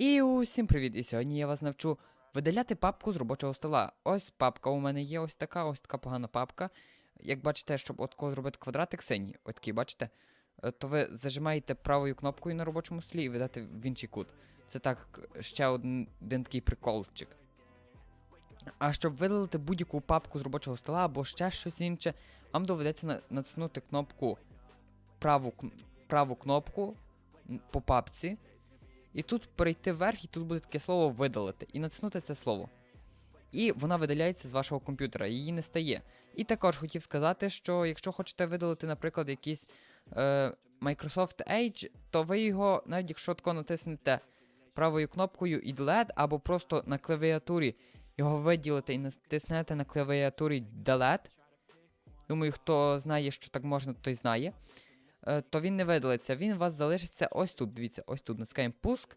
І усім привіт! І сьогодні я вас навчу видаляти папку з робочого стола. Ось папка у мене є, ось така, ось така погана папка. Як бачите, щоб от зробити квадратик синій, от такий, бачите, е, то ви зажимаєте правою кнопкою на робочому столі і видати в інший кут. Це так, ще один, один такий приколчик. А щоб видалити будь-яку папку з робочого стола або ще щось інше, вам доведеться на- натиснути кнопку праву, праву кнопку по папці. І тут перейти вверх, і тут буде таке слово видалити. І натиснути це слово. І вона видаляється з вашого комп'ютера, її не стає. І також хотів сказати, що якщо хочете видалити, наприклад, якийсь е, Microsoft Edge, то ви його, навіть якщо тако натиснете правою кнопкою і Delete, або просто на клавіатурі його виділите і натиснете на клавіатурі Delete. Думаю, хто знає, що так можна, той знає то він не видалиться. Він у вас залишиться ось тут. Дивіться, ось тут натискаємо пуск.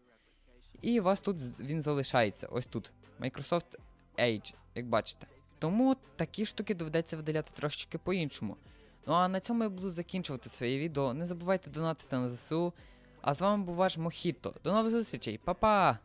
І у вас тут він залишається. Ось тут. Microsoft Edge, як бачите. Тому такі штуки доведеться видаляти трошечки по-іншому. Ну а на цьому я буду закінчувати своє відео. Не забувайте донатити на ЗСУ. А з вами був ваш Мохіто. До нових зустрічей, Па-па!